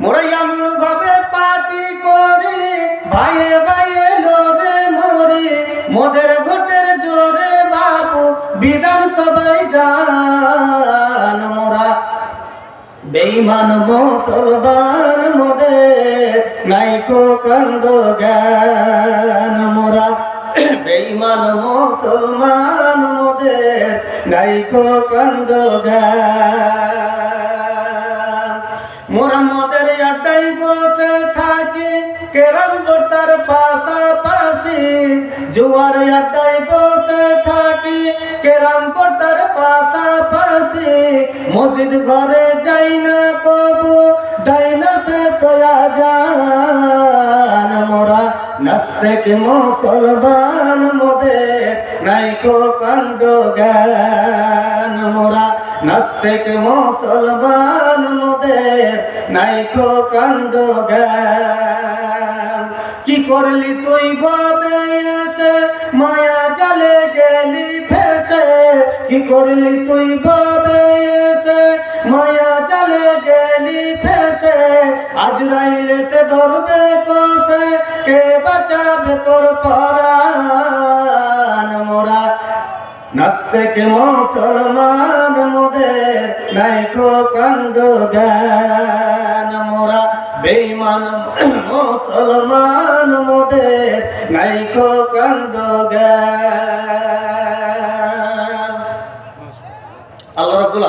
মোরা। এমন ভাবে ভোটের জোরে মোরা। বেইমান মুসলমান, মোদের নাইকো কান্দ জ্ঞান মোরা। বেইমান মুসলমান, মোদের নাইকো কান্দ জ্ঞান মোরা মোদের আড্ডাই বসে থাকি, কেরাম বোটার পাশাপাশি। জুয়ার আড্ডাই বসে থাকি, কেরাম বোটার পাশাপাশি। মসজিদ ঘরে যাই না কবু, ডাইনা সে তোয়া জান মোরা নাস্তিক মুসলমান, মোদের নাইকো কাণ্ড জ্ঞান। নাস্তিক মুসলমান মোদের নাইকো কাণ্ড জ্ঞান। কি করলি তুই বাবে এসে? মায়া জালে গেলি ফেসে। কি করলি তুই বাবে এসে? মায়া জালে গেলি ফেসে। আজ রাইলে সে ধরবে কষে। কে বাঁচাবে তোর পরাণ? মোরা নাস্তিক মুসলমান মোদের নাইকো কান্দো গান মোরা বেইমান মুসলমান মোদে নাইকো কান্দো গান আল্লাহ রাব্বুল